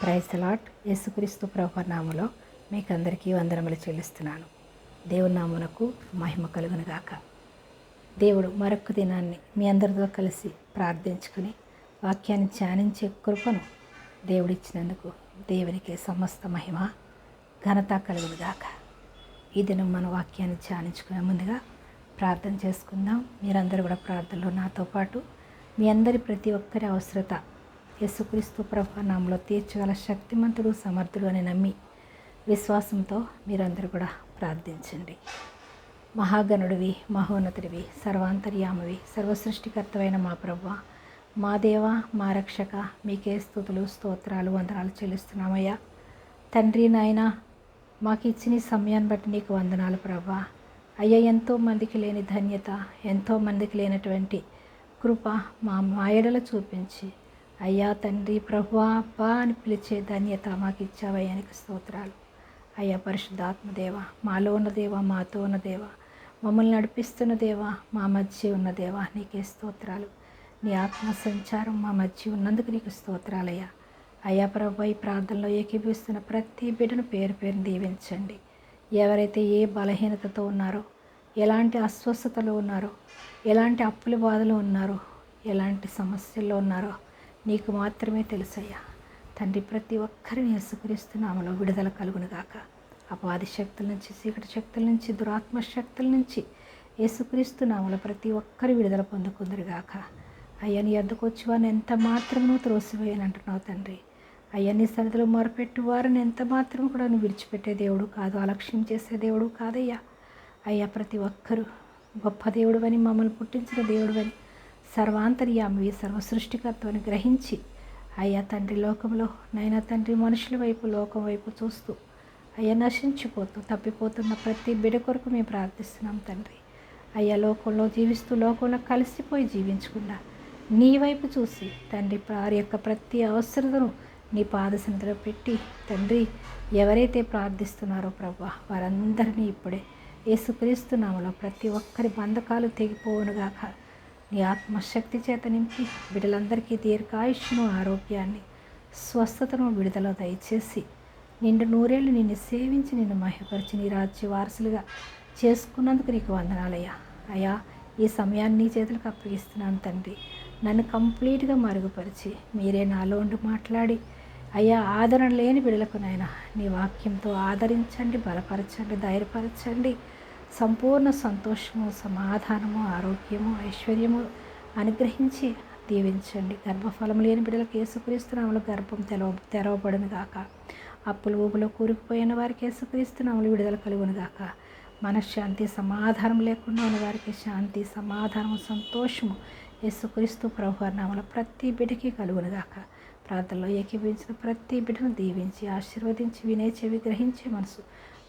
Praise lot యేసుక్రీస్తు ప్రభు నామలో మీకు అందరికీ వందనములు చెల్లిస్తున్నాను. దేవుని నామునకు మహిమ కలుగును గాక. దేవుడు మరొక దినాన్ని మీ అందరితో కలిసి ప్రార్థించుకుని వాక్యాన్ని ధ్యానించే కృపను దేవుడిచ్చినందుకు దేవునికి సమస్త మహిమ ఘనత కలుగును గాక. ఈ దినం మన వాక్యాన్ని ధ్యానించుకునే ముందుగా ప్రార్థన చేసుకుందాం. మీరందరూ కూడా ప్రార్థనలో నాతో పాటు మీ అందరి ప్రతి ఒక్కరి అవసరత యేసుక్రీస్తు ప్రభు నామంలో తీర్చగల శక్తిమంతుడు సమర్థుడు అని నమ్మి విశ్వాసంతో మీరందరూ కూడా ప్రార్థించండి. మహాగణుడివి మహోన్నతుడివి సర్వాంతర్యామవి సర్వసృష్టికర్తవైన మా ప్రభు మా దేవ మా రక్షక మీకే స్థుతులు స్తోత్రాలు వందనాలు చెల్లిస్తున్నామయ్యా. తండ్రి నాయన మాకు ఇచ్చిన సమయాన్ని బట్టి నీకు వందనాలు ప్రభా. అయ్యా ఎంతో మందికి లేని ధన్యత ఎంతో మందికి లేనటువంటి కృప మా మాయడలో చూపించి అయ్యా తండ్రి ప్రభు అబ్బా అని పిలిచే ధన్యత మాకు ఇచ్చావయ్యానికి స్తోత్రాలు. అయ్యా పరిశుద్ధాత్మదేవ మాలో ఉన్న దేవ మాతో ఉన్న దేవ మమ్మల్ని నడిపిస్తున్న దేవ మా మధ్య ఉన్న దేవ నీకే స్తోత్రాలు. నీ ఆత్మ సంచారం మా మధ్య ఉన్నందుకు నీకు స్తోత్రాలయ్యా. అయ్యా ప్రభు ఈ ప్రార్థనలో ఏకీభిస్తున్న ప్రతి బిడ్డను పేరు పేరు దీవించండి. ఎవరైతే ఏ బలహీనతతో ఉన్నారో ఎలాంటి అస్వస్థతలో ఉన్నారో ఎలాంటి అప్పుల బాధలో ఉన్నారో ఎలాంటి సమస్యల్లో ఉన్నారో నీకు మాత్రమే తెలుసయ్యా. తండ్రి ప్రతి ఒక్కరిని యేసుక్రీస్తున్నామలో విడుదల కలుగునుగాక. అపవాది శక్తుల నుంచి చీకటి శక్తుల నుంచి దురాత్మ శక్తుల నుంచి ఏసుక్రీస్తునామలో ప్రతి ఒక్కరి విడుదల పొందుకుందరుగాక. అయ్యా నీ అద్దకు వారిని ఎంత మాత్రమూ త్రోసివేయని అంటున్నావు తండ్రి. అయ్యా నీ సన్నిధిలో మొరపెట్టు వారిని ఎంత మాత్రం కూడా నువ్వు విడిచిపెట్టే దేవుడు కాదు అలక్ష్యం చేసే దేవుడు కాదయ్యా. అయ్యా ప్రతి ఒక్కరూ గొప్ప దేవుడు అని మమ్మల్ని పుట్టించిన దేవుడు అని సర్వాంతర్యామి సర్వసృష్టికర్తవని గ్రహించి అయ్యా తండ్రి లోకంలో నైనా తండ్రి మనుషుల వైపు లోకం వైపు చూస్తూ అయ్యా నశించిపోతూ తప్పిపోతున్న ప్రతి బిడ కొరకు మేము ప్రార్థిస్తున్నాం తండ్రి. అయ్యా లోకంలో జీవిస్తూ లోకంలో కలిసిపోయి జీవించకుండా నీ వైపు చూసి తండ్రి వారి యొక్క ప్రతి అవసరతను నీ పాదసంతలో పెట్టి తండ్రి ఎవరైతే ప్రార్థిస్తున్నారో ప్రభా వారందరినీ ఇప్పుడే యేసుక్రీస్తు నామలో ప్రతి ఒక్కరి బంధకాలు తెగిపోవునుగాక. నీ ఆత్మశక్తి చేత నింపి బిడ్డలందరికీ దీర్ఘాయుష్ను ఆరోగ్యాన్ని స్వస్థతను విడుదల దయచేసి నిండు నూరేళ్ళు నిన్ను సేవించి నిన్ను మహిపరిచి నీ రాజ్య వారసులుగా చేసుకున్నందుకు నీకు వందనాలయ్యా. అయ్యా ఈ సమయాన్ని నీ చేతులకు అప్పగిస్తున్నాను తండ్రి. నన్ను కంప్లీట్గా మరుగుపరిచి మీరే నాలో ఉండి మాట్లాడి అయ్యా ఆదరణ లేని బిడలకు నాయన నీ వాక్యంతో ఆదరించండి బలపరచండి ధైర్యపరచండి. సంపూర్ణ సంతోషము సమాధానము ఆరోగ్యము ఐశ్వర్యము అనుగ్రహించి దీవించండి. గర్భఫలం లేని బిడ్డలకు ఏసుక్రీస్తునాములు గర్భం తెలవ తెరవబడును గాక. అప్పులు ఊపులో కూరుకుపోయిన వారికి ఏసుక్రీస్తునాములు విడుదల కలుగును గాక. మనశ్శాంతి సమాధానం లేకుండా ఉన్న వారికి శాంతి సమాధానము సంతోషము యేసుక్రీస్తు ప్రభు నామల ప్రతి బిడ్డకి కలుగును గాక. ప్రార్థనలో ఏకీభించిన ప్రతి బిడ్డను దీవించి ఆశీర్వదించి వినే చెవి గ్రహించే మనసు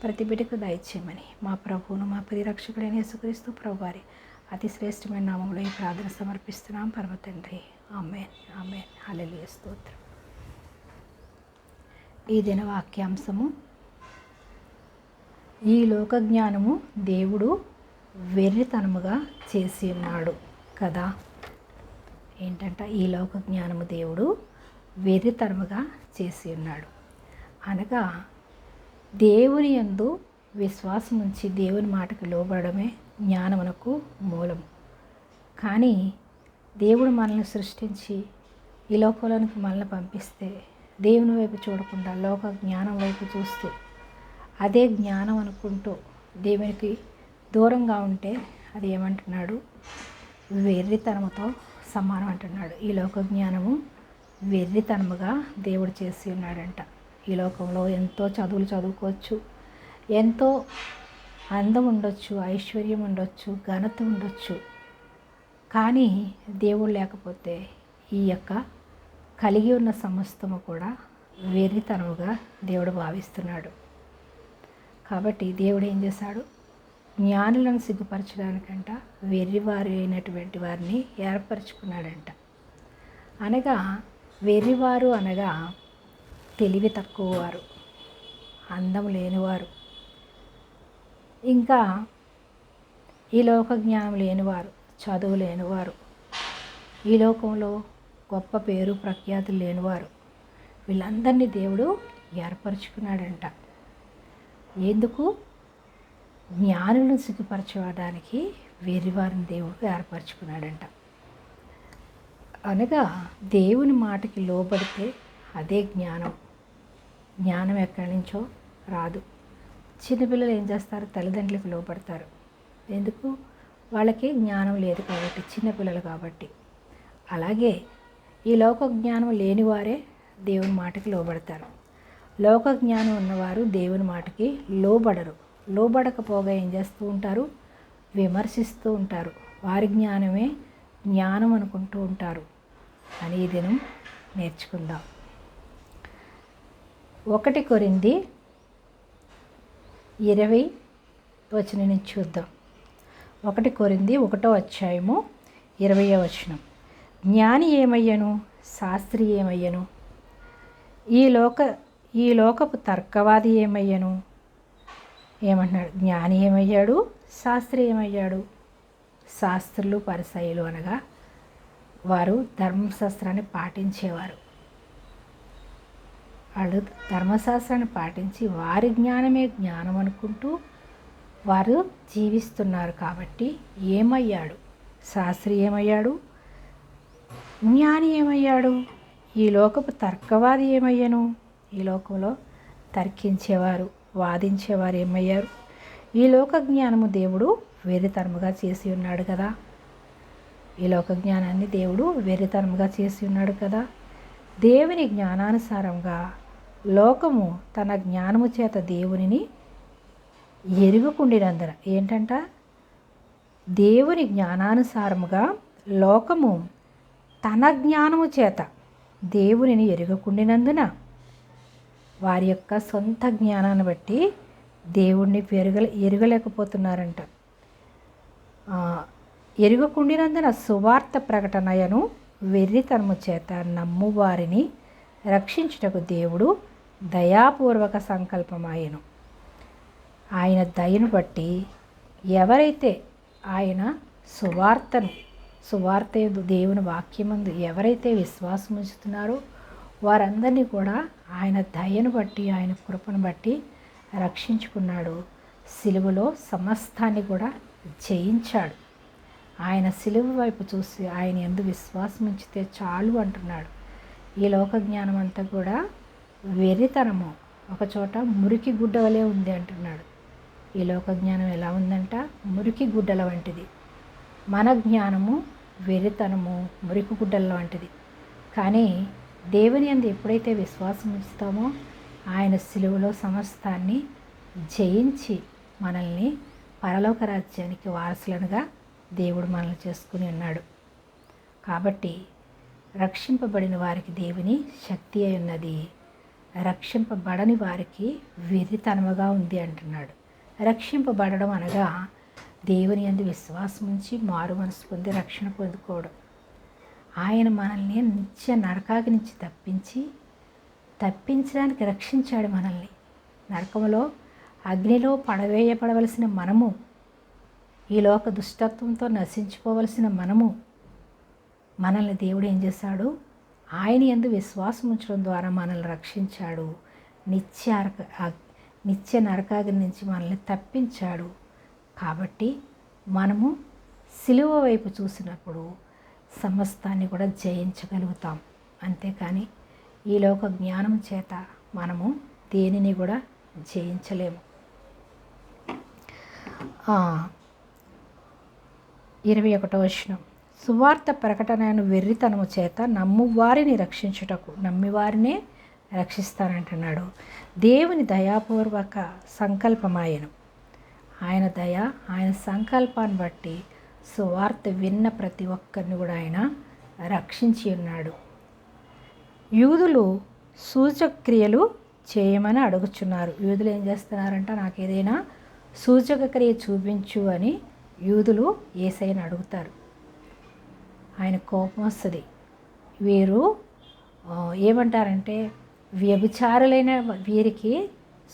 ప్రతి బిడ్డకు దయచేయమని. మా ప్రభువును మా పరిరక్షకుడైన యేసుక్రీస్తు ప్రభు వారి అతి శ్రేష్టమైన నామంలో ఈ ప్రార్థన సమర్పిస్తున్నాం. పరమ తండ్రి ఆమెన్ ఆమెన్. హల్లెలూయా స్తోత్రం. ఈ దిన వాక్యాంశము ఈ లోక జ్ఞానము దేవుడు వెర్రితనముగా చేసి ఉన్నాడు కదా. ఏంటంట? ఈ లోక జ్ఞానము దేవుడు వెర్రితనముగా చేసి ఉన్నాడు. అనగా దేవుని యందు విశ్వాసం ఉంచి దేవుని మాటకు లోబడమే జ్ఞానమునకు మూలం. కానీ దేవుడు మనల్ని సృష్టించి ఈ లోకంలోనికి మనల్ని పంపిస్తే దేవుని వైపు చూడకుండా లోక జ్ఞానం వైపు చూస్తూ అదే జ్ఞానం అనుకుంటూ దేవునికి దూరంగా ఉంటే అది ఏమంటున్నాడు? వెర్రితనముతో సమానం అంటున్నాడు. ఈ లోక జ్ఞానము వెర్రితనముగా దేవుడు చేసి ఉన్నాడంట. ఈ లోకంలో ఎంతో చదువులు చదువుకోవచ్చు. ఎంతో అందం ఉండొచ్చు ఐశ్వర్యం ఉండొచ్చు ఘనత ఉండొచ్చు. కానీ దేవుడు లేకపోతే ఈ యొక్క కలిగి ఉన్న సమస్తము కూడా వెర్రితనముగా దేవుడు భావిస్తున్నాడు. కాబట్టి దేవుడు ఏం చేశాడు? జ్ఞానులను సిగ్గుపరచడానికంట వెర్రివారు అయినటువంటి వారిని ఏర్పరచుకున్నాడంట. అనగా వెర్రివారు అనగా తెలివి తక్కువ వారు. అందం లేనివారు. ఇంకా ఈ లోక జ్ఞానం లేనివారు చదువు లేనివారు ఈ లోకంలో గొప్ప పేరు ప్రఖ్యాతులు లేనివారు వీళ్ళందరినీ దేవుడు ఏర్పరచుకున్నాడంట. ఎందుకు? జ్ఞానులను సిగ్గుపరచడానికి వెర్రివారిని దేవుడు ఏర్పరచుకున్నాడంట. అనగా దేవుని మాటకి లోబడితే అదే జ్ఞానం. జ్ఞానం ఎక్కడి నుంచో రాదు. చిన్నపిల్లలు ఏం చేస్తారు? తల్లిదండ్రులకు లోపడతారు ఎందుకు? వాళ్ళకి జ్ఞానం లేదు కాబట్టి చిన్నపిల్లలు కాబట్టి. అలాగే ఈ లోక జ్ఞానం లేనివారే దేవుని మాటకి లోబడతారు. లోక జ్ఞానం ఉన్నవారు దేవుని మాటకి లోబడరు. లోబడకపోగా ఏం చేస్తూ ఉంటారు? విమర్శిస్తూ ఉంటారు. వారి జ్ఞానమే జ్ఞానం అనుకుంటూ ఉంటారు. అని ఈ దినం నేర్చుకుందాం. ఒకటి కొరింది ఇరవై వచనం నుంచి చూద్దాం. ఒకటి కొరింది ఒకటో అధ్యాయము ఇరవయో వచనం. జ్ఞాని ఏమయ్యను? శాస్త్రి ఏమయ్యను? ఈ లోక ఈ లోకపు తర్కవాది ఏమయ్యను? ఏమంటున్నాడు? జ్ఞాని ఏమయ్యాడు? శాస్త్రి ఏమయ్యాడు? శాస్త్రులు పరిసయులు అనగా వారు ధర్మశాస్త్రాన్ని పాటించేవారు. వాళ్ళు ధర్మశాస్త్రాన్ని పాటించి వారి జ్ఞానమే జ్ఞానం అనుకుంటూ వారు జీవిస్తున్నారు కాబట్టి ఏమయ్యాడు? శాస్త్రి ఏమయ్యాడు? జ్ఞాని ఏమయ్యాడు? ఈ లోకపు తర్కవాది ఏమయ్యాను? ఈ లోకంలో తర్కించేవారు వాదించేవారు ఏమయ్యారు? ఈ లోక జ్ఞానము దేవుడు వెరితరముగా చేసి ఉన్నాడు కదా. ఈ లోక జ్ఞానాన్ని దేవుడు వెరితరముగా చేసి ఉన్నాడు కదా. దేవుని జ్ఞానానుసారంగా లోకము తన జ్ఞానము చేత దేవునిని ఎరుగుకుండినందున. ఏంటంట? దేవుని జ్ఞానానుసారముగా లోకము తన జ్ఞానము చేత దేవునిని ఎరుగుకుండినందున. వారి యొక్క సొంత జ్ఞానాన్ని బట్టి దేవుణ్ణి పెరుగ ఎరగలేకపోతున్నారంట. ఎరుగుకుండినందున సువార్త ప్రకటనయను వెర్రితనము చేత నమ్మువారిని రక్షించుటకు దేవుడు దయాపూర్వక సంకల్పమాయను. ఆయన దయను బట్టి ఎవరైతే ఆయన సువార్తను సువార్త దేవుని వాక్యమందు ఎవరైతే విశ్వాసం ఉంచుతున్నారో వారందరినీ కూడా ఆయన దయను బట్టి ఆయన కృపను బట్టి రక్షించుకున్నాడు. సిలువలో సమస్తాన్ని కూడా జయించాడు. ఆయన సిలువ వైపు చూసి ఆయన ఎందు విశ్వాసం ఉంచితే చాలు అంటున్నాడు. ఈ లోక జ్ఞానం అంతా కూడా వెర్రితనము. ఒకచోట మురికి గుడ్డ వలె ఉంది అంటున్నాడు. ఈ లోక జ్ఞానం ఎలా ఉందంట? మురికి గుడ్డల వంటిది. మన జ్ఞానము వెర్రితనము మురికి గుడ్డల వంటిది. కానీ దేవుని అందు ఎప్పుడైతే విశ్వాసం ఉంచుతామో ఆయన సిలువలో సమస్తాన్ని జయించి మనల్ని పరలోక రాజ్యానికి వారసులనుగా దేవుడు మనల్ని చేసుకుని ఉన్నాడు. కాబట్టి రక్షింపబడిన వారికి దేవుని శక్తి అయి ఉన్నది. రక్షింపబడని వారికి వెర్రితనముగా ఉంది అంటున్నాడు. రక్షింపబడడం అనగా దేవుని అందు విశ్వాసం ఉంచి మారు మనసు పొంది రక్షణ పొందుకోవడం. ఆయన మనల్ని నిత్య నరకాకి నుంచి తప్పించి తప్పించడానికి రక్షించాడు మనల్ని. నరకములో అగ్నిలో పడవేయబడవలసిన మనము ఈ లోక దుష్టత్వంతో నశించుకోవలసిన మనము మనల్ని దేవుడు ఏం చేశాడు ఆయన ఎందు విశ్వాసం ఉంచడం ద్వారా మనల్ని రక్షించాడు. నిత్య అరక నిత్య నరకాగ్ని నుంచి మనల్ని తప్పించాడు. కాబట్టి మనము సిలువ వైపు చూసినప్పుడు సమస్తాన్ని కూడా జయించగలుగుతాం. అంతేకాని ఈ లోక జ్ఞానం చేత మనము దేనిని కూడా జయించలేము. ఇరవై ఒకటో వచనం. సువార్త ప్రకటనను వెర్రితనము చేత నమ్మువారిని రక్షించుటకు నమ్మివారినే రక్షిస్తానంటున్నాడు. దేవుని దయాపూర్వక సంకల్పమాయను ఆయన. దయ ఆయన సంకల్పాన్ని బట్టి సువార్త విన్న ప్రతి ఒక్కరిని కూడా ఆయన రక్షించి ఉన్నాడు. యూదులు సూచక్రియలు చేయమని అడుగుచున్నారు. యూదులు ఏం చేస్తున్నారంట? నాకు ఏదైనా సూచక క్రియ చూపించు అని యూదులు ఏసైని అడుగుతారు. ఆయన కోపం వస్తుంది. వీరు ఏమంటారంటే వ్యభిచారులైన వీరికి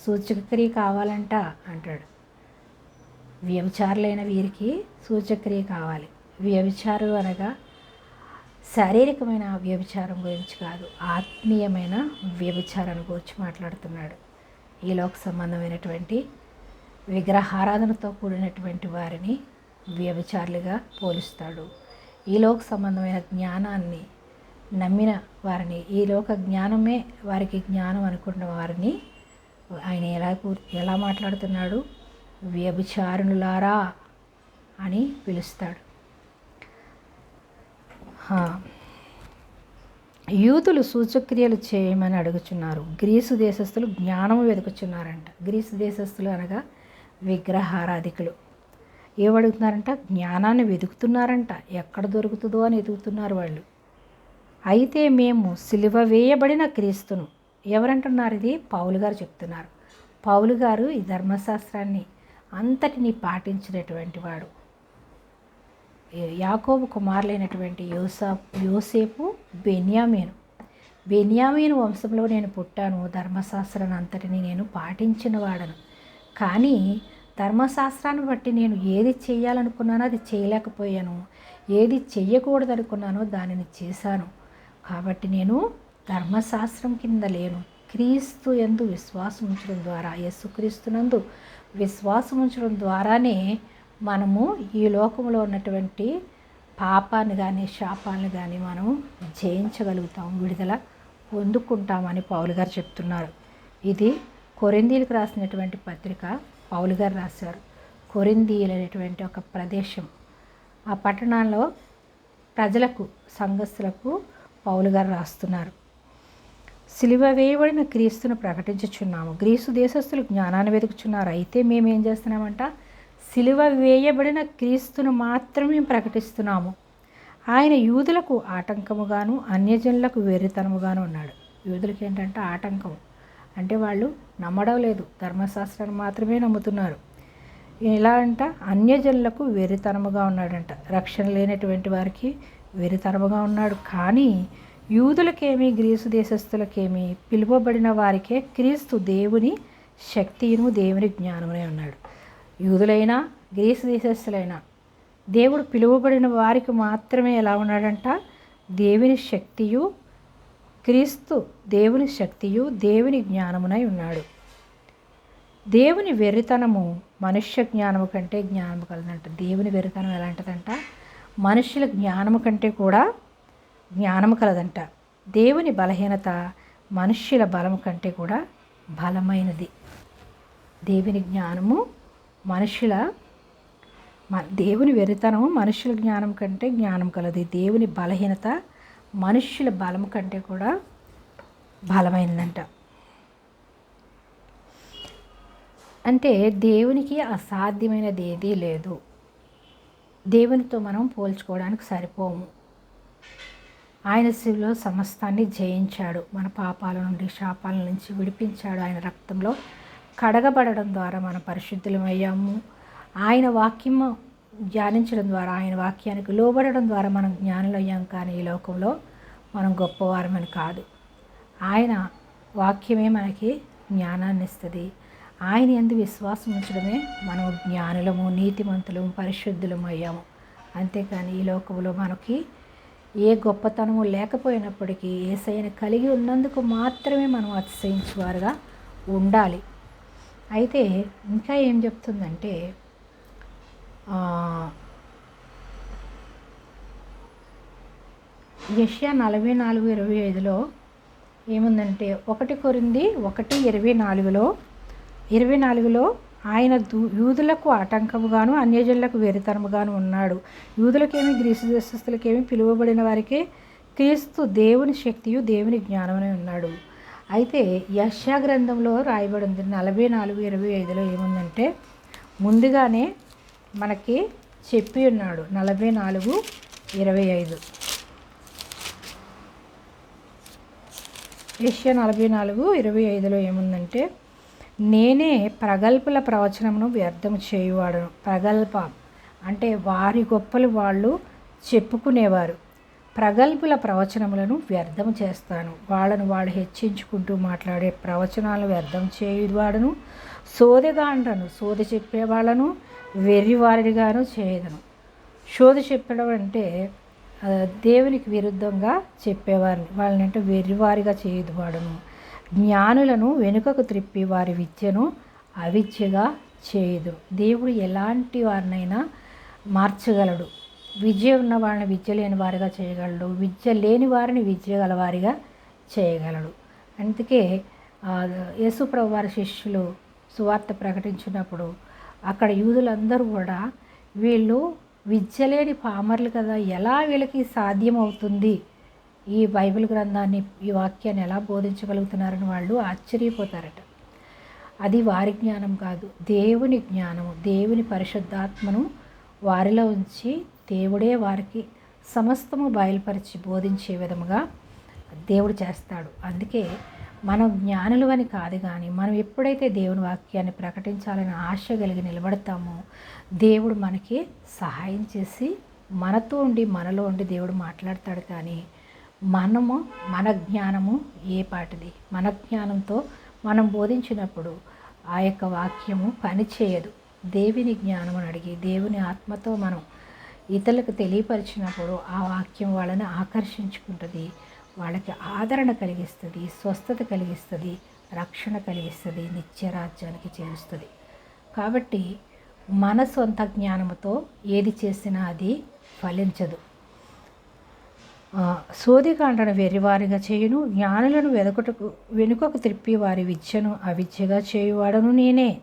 సూచకక్రియ కావాలంట అంటాడు. వ్యభిచారులైన వీరికి సూచక్రియ కావాలి. వ్యభిచారులు అనగా శారీరకమైన వ్యభిచారం గురించి కాదు ఆత్మీయమైన వ్యభిచారం గురించి మాట్లాడుతున్నాడు. ఈ లోక సంబంధమైనటువంటి విగ్రహారాధనతో కూడినటువంటి వారిని వ్యభిచారులుగా పోలుస్తాడు. ఈ లోక సంబంధమైన జ్ఞానాన్ని నమ్మిన వారిని ఈ లోక జ్ఞానమే వారికి జ్ఞానం అనుకున్న వారిని ఆయన ఎలా ఎలా మాట్లాడుతున్నాడు? వ్యభిచారులారా అని పిలుస్తాడు. యూతులు సూచక్రియలు చేయమని అడుగుచున్నారు. గ్రీసు దేశస్థులు జ్ఞానము వెతుకుచున్నారంట. గ్రీసు దేశస్థులు అనగా విగ్రహారాధికులు. ఏమడుగుతున్నారంట? జ్ఞానాన్ని వెతుకుతున్నారంట. ఎక్కడ దొరుకుతుందో అని వెతుకుతున్నారు వాళ్ళు. అయితే మేము సిలువ వేయబడిన క్రీస్తును. ఎవరంటున్నారు ఇది? పౌలు గారు చెప్తున్నారు. పౌలు గారు ఈ ధర్మశాస్త్రాన్ని అంతటిని పాటించినటువంటి వాడు. యాకోబు కుమారులైనటువంటి యోసా యోసేపు బెన్యామీను. బెన్యామీను వంశంలో నేను పుట్టాను. ధర్మశాస్త్రాన్ని అంతటిని నేను పాటించిన వాడను. కానీ ధర్మశాస్త్రాన్ని బట్టి నేను ఏది చేయాలనుకున్నానో అది చేయలేకపోయాను. ఏది చెయ్యకూడదు అనుకున్నానో దానిని చేశాను. కాబట్టి నేను ధర్మశాస్త్రం కింద లేను. క్రీస్తు ఎందు విశ్వాసం ఉంచడం ద్వారా యేసుక్రీస్తునందు విశ్వాసం ఉంచడం ద్వారానే మనము ఈ లోకంలో ఉన్నటువంటి పాపాన్ని కానీ శాపాన్ని కానీ మనం జయించగలుగుతాం విడుదల పొందుకుంటామని పౌలు గారు చెప్తున్నారు. ఇది కొరిందీలకు రాసినటువంటి పత్రిక పౌలు గారు రాశారు. కొరిందీలు అనేటువంటి ఒక ప్రదేశం. ఆ పట్టణాల్లో ప్రజలకు సంఘస్థులకు పౌలు గారు రాస్తున్నారు. సిలువ వేయబడిన క్రీస్తును ప్రకటించుచున్నాము. గ్రీసు దేశస్థులు జ్ఞానాన్ని వెతుకుచున్నారు. అయితే మేము ఏం చేస్తున్నామంట? సిలువ వేయబడిన క్రీస్తును మాత్రమే ప్రకటిస్తున్నాము. ఆయన యూదులకు ఆటంకముగాను అన్యజనులకు వెర్రితనముగాను ఉన్నాడు. యూదులకి ఏంటంటే ఆటంకం. అంటే వాళ్ళు నమ్మడం లేదు ధర్మశాస్త్రాన్ని మాత్రమే నమ్ముతున్నారు. ఎలా అంట? అన్యజనులకు వెర్రితనముగా ఉన్నాడంట. రక్షణ లేనటువంటి వారికి వెర్రితనముగా ఉన్నాడు. కానీ యూదులకేమి గ్రీసు దేశస్థులకేమి పిలువబడిన వారికే క్రీస్తు దేవుని శక్తియును దేవుని జ్ఞానమునే ఉన్నాడు యూదులైనా గ్రీసు దేశస్థులైనా దేవుడు పిలువబడిన వారికి మాత్రమే ఎలా ఉన్నాడంట? దేవుని శక్తియు క్రీస్తు దేవుని శక్తియు దేవుని జ్ఞానమునై ఉన్నాడు. దేవుని వెర్రితనము మనుష్య జ్ఞానము కంటే జ్ఞానము కలదంట దేవుని వెర్రితనం ఎలాంటిదంట? మనుషుల జ్ఞానము కంటే కూడా జ్ఞానము కలదంట. దేవుని బలహీనత మనుష్యుల బలము కంటే కూడా బలమైనది. దేవుని జ్ఞానము మనుషుల మ- దేవుని వెరితనం మనుషుల జ్ఞానం కంటే జ్ఞానం కలది. దేవుని బలహీనత మనుష్యుల బలం కంటే కూడా బలమైందంట. అంటే దేవునికి అసాధ్యమైనది ఏదీ లేదు. దేవునితో మనం పోల్చుకోవడానికి సరిపోము. ఆయన శివులో సమస్తాన్ని జయించాడు. మన పాపాల నుండి శాపాల నుంచి విడిపించాడు. ఆయన రక్తంలో కడగబడడం ద్వారా మనం పరిశుద్ధులమయ్యాము. ఆయన వాక్యము ధ్యానించడం ద్వారా ఆయన వాక్యానికి లోబడడం ద్వారా మనం జ్ఞానులు అయ్యాం కానీ ఈ లోకంలో మనం గొప్పవారమని కాదు. ఆయన వాక్యమే మనకి జ్ఞానాన్ని ఇస్తుంది ఆయన ఎందు విశ్వాసం ఉంచడమే మనం జ్ఞానులము నీతిమంతులము పరిశుద్ధులము అయ్యాము. అంతేకాని ఈ లోకంలో మనకి ఏ గొప్పతనము లేకపోయినప్పటికీ ఏసైన కలిగి ఉన్నందుకు మాత్రమే మనం అతిశయించేవారుగా ఉండాలి. అయితే ఇంకా ఏం చెప్తుందంటే యష్యా నలభై నాలుగు ఇరవై ఐదులో ఏముందంటే ఒకటి కొరింది ఒకటి ఇరవై నాలుగులో ఇరవై నాలుగులో ఆయన దూ యూదులకు ఆటంకముగాను అన్యజనులకు వెరితనముగాను ఉన్నాడు. యూదులకేమి గ్రీసు దేశస్తులకేమి పిలువబడిన వారికి క్రీస్తు దేవుని శక్తియు దేవుని జ్ఞానమని ఉన్నాడు. అయితే యశా గ్రంథంలో రాయబడి ఉంది నలభై నాలుగు ఇరవై ఐదులో ఏముందంటే ముందుగానే మనకి చెప్పి ఉన్నాడు నలభై నాలుగు ఇరవై ఐదు. ఏషియా నలభై నాలుగు ఇరవై ఐదులో ఏముందంటే నేనే ప్రగల్పుల ప్రవచనమును వ్యర్థం చేయువాడను ప్రగల్భ. అంటే వారి గొప్పలు వాళ్ళు చెప్పుకునేవారు. ప్రగల్భుల ప్రవచనములను వ్యర్థం చేస్తాను. వాళ్ళను వాడు హెచ్చించుకుంటూ మాట్లాడే ప్రవచనాలు వ్యర్థం చేయువాడను. సోదెగాండ్రను సోద చెప్పేవాళ్ళను వెర్రివారిగాను చేయదును. శోధ చెప్పడం అంటే దేవునికి విరుద్ధంగా చెప్పేవారిని. వాళ్ళని అంటే వెర్రివారిగా చేయదు వాడును. జ్ఞానులను వెనుకకు త్రిప్పి వారి విద్యను అవిద్యగా చేయదు. దేవుడు ఎలాంటి వారినైనా మార్చగలడు. విద్య ఉన్న వారిని విద్య లేని వారిగా చేయగలడు. విద్య లేని వారిని విద్య గలవారిగా చేయగలడు. అందుకే ఆ, యేసుప్రభు వారి శిష్యులు సువార్త ప్రకటించినప్పుడు అక్కడ యూదులందరూ కూడా వీళ్ళు విద్యలేని పామర్లు కదా ఎలా వీళ్ళకి సాధ్యం అవుతుంది ఈ బైబిల్ గ్రంథాన్ని ఈ వాక్యాన్ని ఎలా బోధించగలుగుతున్నారని వాళ్ళు ఆశ్చర్యపోతారట. అది వారి జ్ఞానం కాదు దేవుని జ్ఞానము. దేవుని పరిశుద్ధాత్మను వారిలో ఉంచి దేవుడే వారికి సమస్తము బయలుపరిచి బోధించే విధముగా దేవుడు చేస్తాడు. అందుకే మనం జ్ఞానులు అని కాదు కానీ మనం ఎప్పుడైతే దేవుని వాక్యాన్ని ప్రకటించాలని ఆశ కలిగి నిలబడతామో దేవుడు మనకి సహాయం చేసి మనతో ఉండి మనలో ఉండి దేవుడు మాట్లాడతాడు కానీ మనము మన జ్ఞానము ఏ పాటిది? మన జ్ఞానంతో మనం బోధించినప్పుడు ఆ యొక్క వాక్యము పనిచేయదు. దేవుని జ్ఞానమును అని అడిగి దేవుని ఆత్మతో మనం ఇతరులకు తెలియపరిచినప్పుడు ఆ వాక్యం వాళ్ళని ఆకర్షించుకుంటుంది. వాళ్ళకి ఆదరణ కలిగిస్తుంది స్వస్థత కలిగిస్తుంది రక్షణ కలిగిస్తుంది నిత్యరాజ్యానికి చేరుస్తుంది. కాబట్టి మన సొంత జ్ఞానముతో ఏది చేసినా అది ఫలించదు. సోదికాండను వెర్రివారిగా చేయును జ్ఞానులను వెదకుటకు వెనుకకు త్రిప్పి వారి విద్యను అవిద్యగా చేయువాడను నేనే.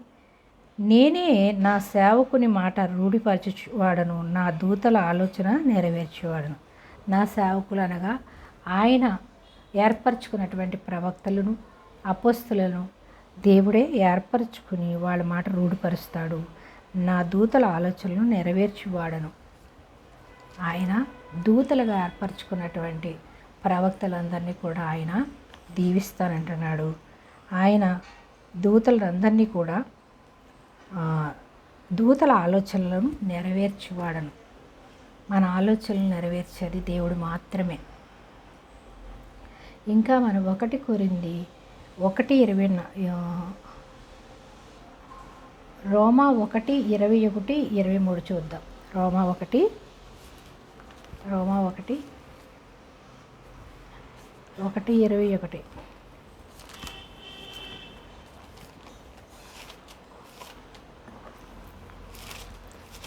నేనే నా సేవకుని మాట రూఢిపరచువాడను నా దూతల ఆలోచన నెరవేర్చేవాడను. నా సేవకులు అనగా ఆయన ఏర్పరచుకున్నటువంటి ప్రవక్తలను అపోస్తులను దేవుడే ఏర్పరచుకుని వాళ్ళ మాట రూఢిపరుస్తాడు. నా దూతల ఆలోచనలను నెరవేర్చువాడను. ఆయన దూతలుగా ఏర్పరచుకున్నటువంటి ప్రవక్తలందరినీ కూడా ఆయన దీవిస్తానంటున్నాడు. ఆయన దూతలందరినీ కూడా దూతల ఆలోచనలను నెరవేర్చువాడను. మన ఆలోచనలు నెరవేర్చేది దేవుడు మాత్రమే. ఇంకా మనం ఒకటి కోరింది ఒకటి ఇరవై రోమా ఒకటి ఇరవై ఒకటి ఇరవై మూడు చూద్దాం. రోమా ఒకటి రోమా ఒకటి ఒకటి ఇరవై ఒకటి.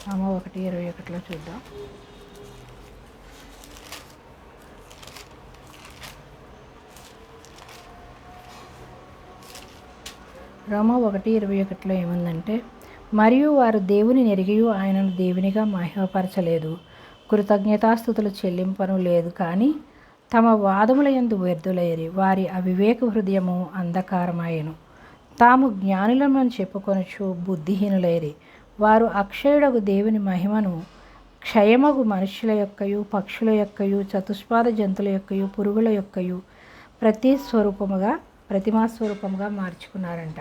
రోమా ఒకటి ఇరవై ఒకటిలో చూద్దాం. రోమ ఒకటి ఇరవై ఒకటిలో ఏముందంటే మరియు వారు దేవుని నెరిగియు ఆయనను దేవునిగా మహిమపరచలేదు. కృతజ్ఞతాస్థుతులు చెల్లింపను లేదు కానీ తమ వాదముల యందు వ్యర్థులైరి. వారి అవివేక హృదయము అంధకారమాయను. తాము జ్ఞానులమని చెప్పుకొనచ్చు బుద్ధిహీనులైరి. వారు అక్షయుడగు దేవుని మహిమను క్షయమగు మనుషుల యొక్కయు పక్షుల యొక్కయు చతుష్పాద జంతువుల యొక్కయు పురుగుల యొక్కయు ప్రతి స్వరూపముగా ప్రతిమా స్వరూపముగా మార్చుకున్నారంట.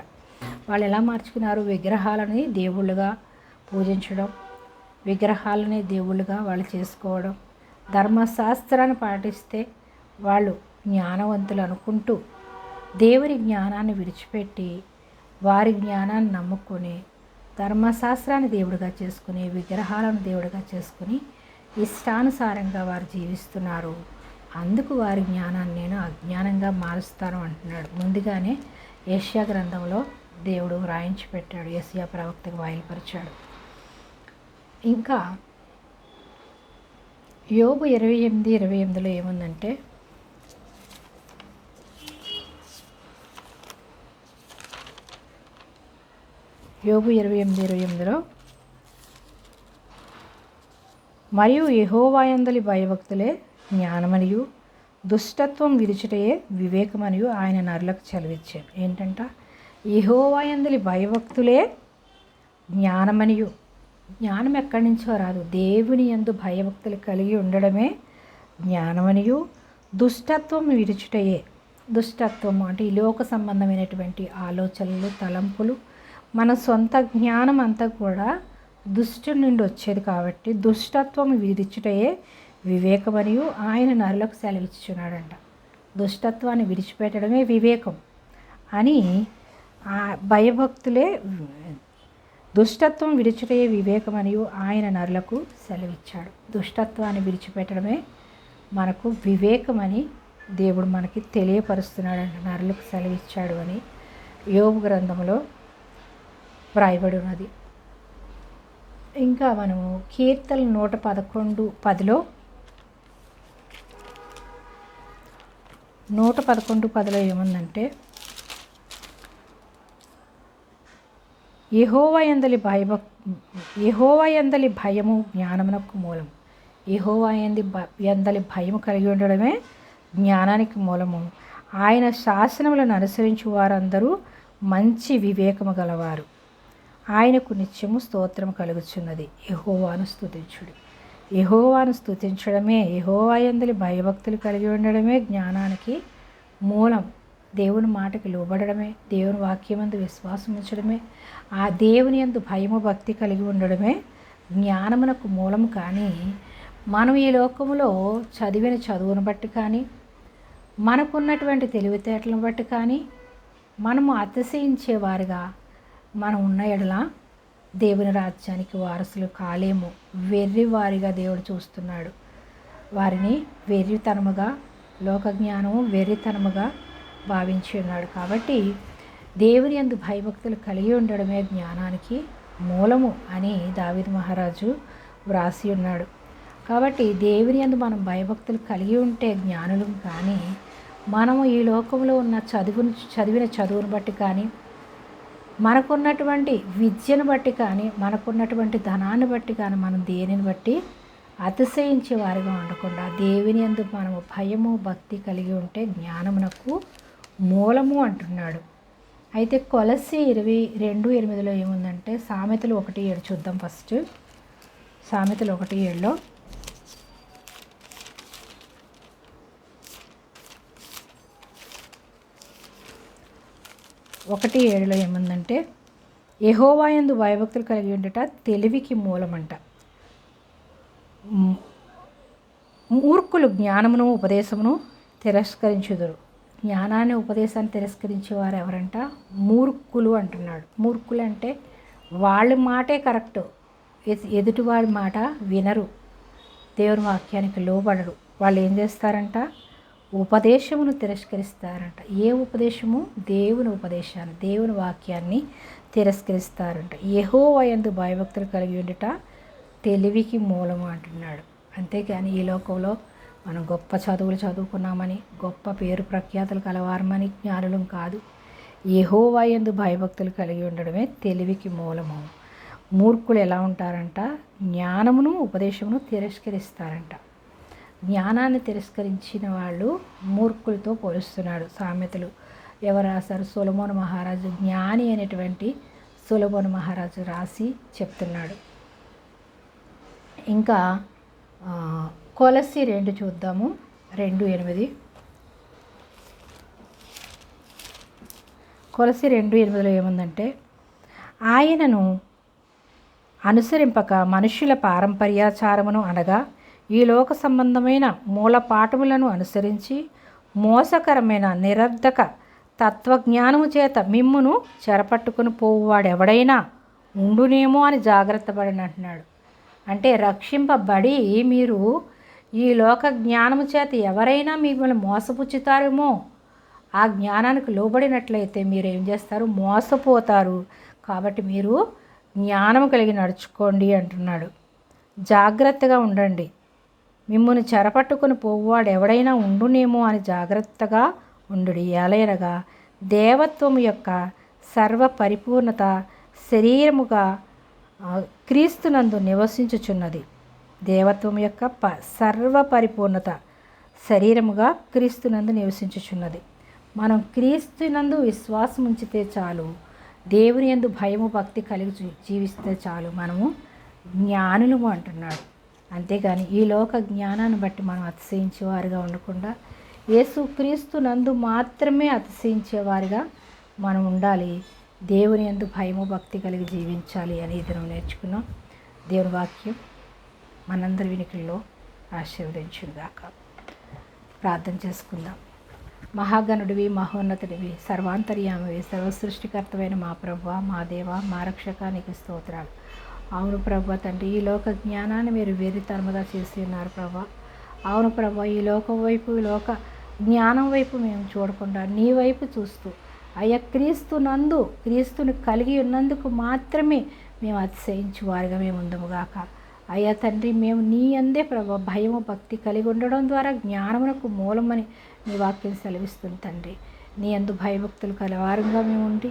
వాళ్ళు ఎలా మార్చుకున్నారు? విగ్రహాలని దేవుళ్ళుగా పూజించడం విగ్రహాలని దేవుళ్ళుగా వాళ్ళు చేసుకోవడం ధర్మశాస్త్రాన్ని పాటిస్తే వాళ్ళు జ్ఞానవంతులు అనుకుంటూ దేవుని జ్ఞానాన్ని విడిచిపెట్టి వారి జ్ఞానాన్ని నమ్ముకొని ధర్మశాస్త్రాన్ని దేవుడిగా చేసుకుని విగ్రహాలను దేవుడిగా చేసుకుని ఇష్టానుసారంగా వారు జీవిస్తున్నారు. అందుకు వారి జ్ఞానాన్ని నేను అజ్ఞానంగా మారుస్తాను అంటున్నాడు. ముందుగానే ఏషియా గ్రంథంలో దేవుడు రాయించి పెట్టాడు ఏషియా ప్రవక్తకు బయలుపరిచాడు. ఇంకా యోగు ఇరవై ఎనిమిది ఇరవై ఎనిమిదిలో ఏముందంటే యోగు ఇరవై ఎనిమిది ఇరవై ఎనిమిదిలో మరియు యహోవాయందలి భయభక్తులే జ్ఞానమనియు దుష్టత్వం విరుచుటయే వివేకమనియు ఆయన నరులకు చదివించారు ఏంటంటే? యహోవాయందలి భయభక్తులే జ్ఞానమనియు. జ్ఞానం ఎక్కడి నుంచో రాదు. దేవుని యందు భయభక్తులు కలిగి ఉండడమే జ్ఞానమనియు. దుష్టత్వం విరుచుటయే. దుష్టత్వం అంటే ఈ లోక సంబంధమైనటువంటి ఆలోచనలు తలంపులు. మన సొంత జ్ఞానం అంతా కూడా దుష్టు నుండి వచ్చేది కాబట్టి దుష్టత్వం విడిచుటయే వివేకమనియు. ఆయన నరులకు సెలవిచ్చుచున్నాడంట. దుష్టత్వాన్ని విడిచిపెట్టడమే వివేకం. అని ఆ భయభక్తులే దుష్టత్వం విడిచుటయే వివేకమనియు ఆయన నరులకు సెలవిచ్చాడు. దుష్టత్వాన్ని విడిచిపెట్టడమే మనకు వివేకమని దేవుడు మనకి తెలియపరుస్తున్నాడు నరులకు సెలవిచ్చాడు అని యోగు గ్రంథంలో వ్రాయబడి ఉన్నది ఇంకా మనము కీర్తనలు నూట పదకొండు పదిలో నూట పదకొండు పదిలో ఏముందంటే యహోవయందలి భయభక్ యహోవయందలి భయము జ్ఞానమునకు మూలం. యహోవయంది ఎందలి భయము కలిగి ఉండడమే జ్ఞానానికి మూలము. ఆయన శాసనములను అనుసరించు వారందరూ మంచి వివేకము గలవారు. ఆయనకు నిత్యము స్తోత్రం కలుగుచున్నది. యహోవాను స్తుతించుడు. యహోవాను స్తుతించడమే యహోవాయందలి భయభక్తులు కలిగి ఉండడమే జ్ఞానానికి మూలం. దేవుని మాటకి లోబడడమే దేవుని వాక్యమందు విశ్వాసం ఉంచడమే ఆ దేవుని ఎందు భయము భక్తి కలిగి ఉండడమే జ్ఞానమునకు మూలం కానీ మనం ఈ లోకములో చదివిన చదువును బట్టి కానీ మనకున్నటువంటి తెలివితేటలను బట్టి కానీ మనము అతిశయించేవారుగా మనం ఉన్న ఎడల దేవుని రాజ్యానికి వారసులు కాలేము. వెర్రివారిగా దేవుడు చూస్తున్నాడు. వారిని వెర్రితనముగా లోక జ్ఞానము వెర్రితనముగా భావించి ఉన్నాడు. కాబట్టి దేవుని యందు భయభక్తులు కలిగి ఉండడమే జ్ఞానానికి మూలము అని దావిద్ మహారాజు వ్రాసి ఉన్నాడు. కాబట్టి దేవుని యందు మనం భయభక్తులు కలిగి ఉంటే జ్ఞానులు కానీ మనము ఈ లోకంలో ఉన్న చదువును చదివిన చదువును బట్టి కానీ మనకున్నటువంటి విద్యను బట్టి కానీ మనకున్నటువంటి ధనాన్ని బట్టి కానీ మనం దేనిని బట్టి అతిశయించే వారిగా ఉండకుండా దేవుని అందు మనము భయము భక్తి కలిగి ఉంటే జ్ఞానమునకు మూలము అంటున్నాడు. అయితే కొలసి ఇరవై రెండు ఎనిమిదిలో ఏముందంటే సామెతలు ఒకటి ఏడు చూద్దాం ఫస్ట్. సామెతలు ఒకటి ఏడులో. ఒకటి ఏడులో ఏముందంటే యహోవాయందు భయభక్తులు కలిగి ఉండట తెలివికి మూలమంట. మూర్ఖులు జ్ఞానమును ఉపదేశమును తిరస్కరించుదురు. జ్ఞానాన్ని ఉపదేశాన్ని తిరస్కరించే వారు ఎవరంట? మూర్ఖులు అంటున్నాడు. మూర్ఖులు అంటే వాళ్ళ మాటే కరెక్ట్. ఎదుటి ఎదుటివాడి మాట వినరు. దేవుని వాక్యానికి లోబడరు. వాళ్ళు ఏం చేస్తారంట? ఉపదేశమును తిరస్కరిస్తారంట. ఏ ఉపదేశము? దేవుని ఉపదేశాన్ని దేవుని వాక్యాన్ని తిరస్కరిస్తారంట. యహో వయందు భయభక్తులు కలిగి ఉండుట తెలివికి మూలము అంటున్నాడు. అంతేకాని ఈ లోకంలో మనం గొప్ప చదువులు చదువుకున్నామని గొప్ప పేరు ప్రఖ్యాతులు కలవారమని జ్ఞానులం కాదు. యహోవా ఎందు భయభక్తులు కలిగి ఉండడమే తెలివికి మూలము. మూర్ఖులు ఎలా ఉంటారంట? జ్ఞానమును ఉపదేశమును తిరస్కరిస్తారంట. జ్ఞానాన్ని తిరస్కరించిన వాళ్ళు మూర్ఖులతో పోలుస్తున్నాడు సామెతలు. ఎవరు రాశారు సులమోన్ మహారాజు జ్ఞాని అనేటువంటి సొలమోను మహారాజు రాసి చెప్తున్నాడు. ఇంకా కొలసి రెండు చూద్దాము. రెండు ఎనిమిది. కొలసి రెండు ఎనిమిదిలో ఏముందంటే ఆయనను అనుసరింపక మనుషుల పారంపర్యాచారమును అనగా ఈ లోక సంబంధమైన మూలపాఠములను అనుసరించి మోసకరమైన నిరర్ధక తత్వజ్ఞానము చేత మిమ్మును చెరపట్టుకుని పోవువాడెవడైనా ఉండునేమో అని జాగ్రత్త పడిన అంటున్నాడు అంటే రక్షింపబడి మీరు ఈ లోక జ్ఞానము చేత ఎవరైనా మిమ్మల్ని మోసపుచ్చుతారేమో? ఆ జ్ఞానానికి లోబడినట్లయితే మీరు ఏం చేస్తారు? మోసపోతారు. కాబట్టి మీరు జ్ఞానం కలిగి నడుచుకోండి అంటున్నాడు. జాగ్రత్తగా ఉండండి. మిమ్మల్ని చెరపట్టుకుని పోవాడు ఎవడైనా ఉండునేమో అని జాగ్రత్తగా ఉండు ఎలయనగా దేవత్వము యొక్క సర్వ పరిపూర్ణత శరీరముగా క్రీస్తునందు నివసించుచున్నది. దేవత్వం యొక్క ప సర్వ పరిపూర్ణత శరీరముగా క్రీస్తునందు నివసించుచున్నది. మనం క్రీస్తునందు విశ్వాసం ఉంచితే చాలు దేవుని యందు భయము భక్తి కలిగి జీ- జీవిస్తే చాలు మనము జ్ఞానులము అంటున్నాడు. అంతేగాని ఈ లోక జ్ఞానాన్ని బట్టి మనం అతిశయించేవారుగా ఉండకుండా యేసుక్రీస్తు నందు మాత్రమే అతిశయించేవారిగా మనం ఉండాలి దేవుని యందు భయము భక్తి కలిగి జీవించాలి అని ఇది మనం నేర్చుకున్నాం. దేవుని వాక్యం మనందరి వినికిల్లో ఆశీర్వదించుగాక ప్రార్థన చేసుకుందాం. మహాగణుడివి మహోన్నతుడివి సర్వాంతర్యామివి సర్వసృష్టికర్తమైన మా ప్రభు మా దేవ మా రక్షకానికి స్తోత్రాలు. అవును ప్రభు తండ్రి ఈ లోక జ్ఞానాన్ని మీరు వేరితరముగా చేసి ఉన్నారు ప్రభు. అవును ప్రభా ఈ లోకం వైపు ఈ లోక జ్ఞానం వైపు మేము చూడకుండా నీ వైపు చూస్తూ అయ్యా క్రీస్తు నందు క్రీస్తుని కలిగి ఉన్నందుకు మాత్రమే మేము అతిశయించు వారిగా మేము ఉందముగాక అయ్యా తండ్రి మేము నీ అందే ప్రభా భయము భక్తి కలిగి ఉండడం ద్వారా జ్ఞానమునకు మూలమని నీ వాక్యం సెలవిస్తుంది తండ్రి. నీ అందు భయభక్తులు కలవారంగా మేము ఉండి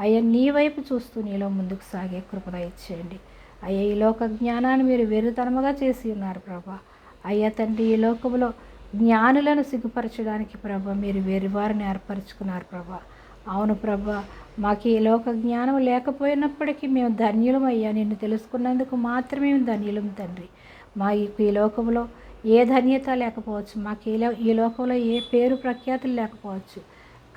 అయ్యా నీ వైపు చూస్తూ నీలో ముందుకు సాగే కృపద ఇచ్చేయండి అయ్యా ఈ లోక జ్ఞానాన్ని మీరు వెరుతనముగా చేసి ఉన్నారు ప్రభా. అయ్యా తండ్రి ఈ లోకంలో జ్ఞానులను సిగ్గుపరచడానికి ప్రభా మీరు వేరు వారిని ఏర్పరచుకున్నారు ప్రభా. అవును ప్రభా మాకు ఈ లోక జ్ఞానం లేకపోయినప్పటికీ మేము ధన్యులం అయ్యా. నిన్ను తెలుసుకున్నందుకు మాత్రమే ధన్యులం తండ్రి. మా ఈ ఈ లోకంలో ఏ ధన్యత లేకపోవచ్చు మాకు ఈ లో- ఈ లోకంలో ఏ పేరు ప్రఖ్యాతులు లేకపోవచ్చు.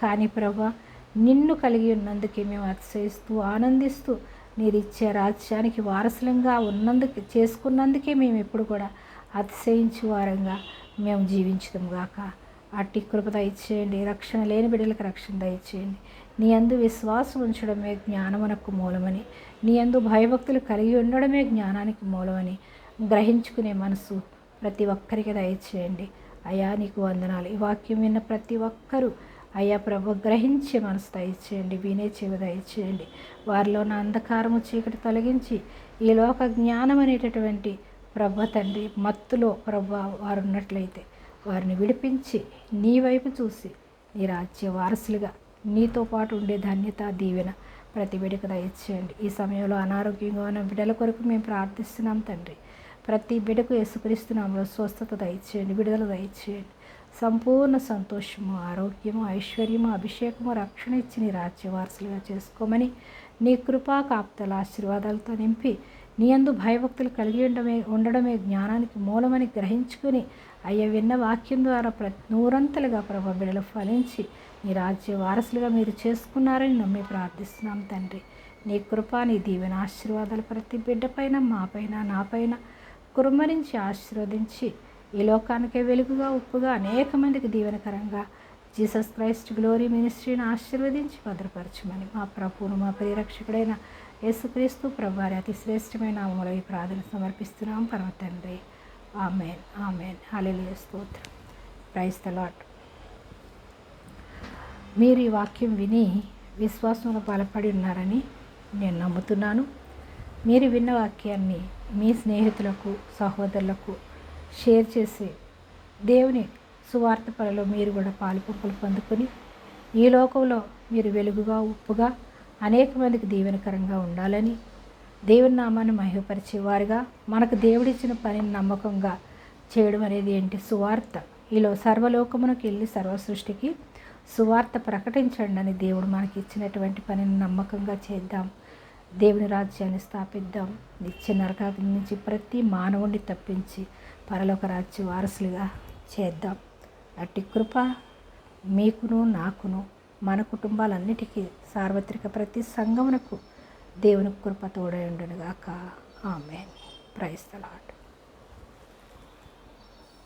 కానీ ప్రభా నిన్ను కలిగి ఉన్నందుకే మేము అతిశయిస్తూ ఆనందిస్తూ నీరిచ్చే రాజ్యానికి వారసులంగా ఉన్నందుకు చేసుకున్నందుకే మేము ఎప్పుడు కూడా అతిశయించు వారంగా మేము జీవించడం గాక. అట్టి కృప దయచేయండి రక్షణ లేని బిడ్డలకు రక్షణ దయచేయండి. నీ అందు విశ్వాసం ఉంచడమే జ్ఞానమునకు మూలమని నీ అందు భయభక్తులు కలిగి ఉండడమే జ్ఞానానికి మూలమని గ్రహించుకునే మనసు ప్రతి ఒక్కరికి దయచేయండి. అయా నీకు వందనాలు. ఈ వాక్యం విన్న ప్రతి ఒక్కరూ అయ్యా ప్రభు గ్రహించే మనసు దయచేయండి వినే చెవి దయచేయండి. వారిలో నా అంధకారము చీకటి తొలగించి ఈ లోక జ్ఞానం అనేటటువంటి ప్రభ తండ్రి మత్తులో ప్రభు వారు ఉన్నట్లయితే వారిని విడిపించి నీ వైపు చూసి నీ రాజ్య వారసులుగా నీతో పాటు ఉండే ధన్యత దీవెన ప్రతి బిడ్డకు దయచేయండి. ఈ సమయంలో అనారోగ్యంగా ఉన్న బిడ్డల కొరకు మేము ప్రార్థిస్తున్నాం తండ్రి. ప్రతి బిడ్డకు యేసుక్రీస్తునామలో స్వస్థత దయచేయండి విడుదల దయచేయండి. సంపూర్ణ సంతోషము ఆరోగ్యము ఐశ్వర్యము అభిషేకము రక్షణ ఇచ్చి నీ రాజ్య వారసులుగా చేసుకోమని నీ కృపా కాప్తల ఆశీర్వాదాలతో నింపి నీ అందు భయభక్తులు కలిగి ఉండమే ఉండడమే జ్ఞానానికి మూలమని గ్రహించుకుని అయ్య విన్న వాక్యం ద్వారా ప్ర నూరంతలుగా ప్రభ బిడలు ఫలించి నీ రాజ్య వారసులుగా మీరు చేసుకున్నారని నమ్మి ప్రార్థిస్తున్నాం తండ్రి. నీ కృప నీ దీవెన ఆశీర్వాదాలు ప్రతి బిడ్డపైన మాపైన నాపైన కురుమరించి ఆశీర్వదించి ఈ లోకానికే వెలుగుగా ఉప్పుగా అనేక మందికి దీవెనకరంగా జీసస్ క్రైస్ట్ గ్లోరీ మినిస్ట్రీని ఆశీర్వదించి భద్రపరచమని మా ప్రభువును మా పరిరక్షకుడైన యేసుక్రీస్తు ప్రభువారి అతి శ్రేష్టమైన నామములో ఈ ప్రార్థన సమర్పిస్తున్నాం పరమ తండ్రి. Amen amen. హల్లెలూయా స్తోత్రం. ప్రైస్ ద లాట్ మీరు ఈ వాక్యం విని విశ్వాసంలో బలపడి ఉన్నారని నేను నమ్ముతున్నాను. మీరు విన్న వాక్యాన్ని మీ స్నేహితులకు సహోదరులకు షేర్ చేసి దేవుని సువార్త పనిలో మీరు కూడా పాలుపంపులు పొందుకొని ఈ లోకంలో మీరు వెలుగుగా ఉప్పుగా అనేక మందికి దీవెనకరంగా ఉండాలని దేవుని నామాన్ని మహిమపరిచేవారుగా మనకు దేవుడిచ్చిన పనిని నమ్మకంగా చేయడం అనేది ఏంటి? సువార్త. ఈలో సర్వలోకమునకు వెళ్ళి సర్వ సృష్టికి సువార్త ప్రకటించండి అని దేవుడు మనకి ఇచ్చినటువంటి పనిని నమ్మకంగా చేద్దాం. దేవుని రాజ్యాన్ని స్థాపిద్దాం. నిత్య నరకాగ్ని నుంచి ప్రతి మానవుడిని తప్పించి పరలోక రాజ్య వారసులుగా చేద్దాం. అట్టి కృప మీకును నాకును మన కుటుంబాలన్నిటికీ సార్వత్రిక ప్రతి సంగమునకు దేవుని కృప తోడై ఉండనుగాక. ఆమె ప్రైస్తలాడు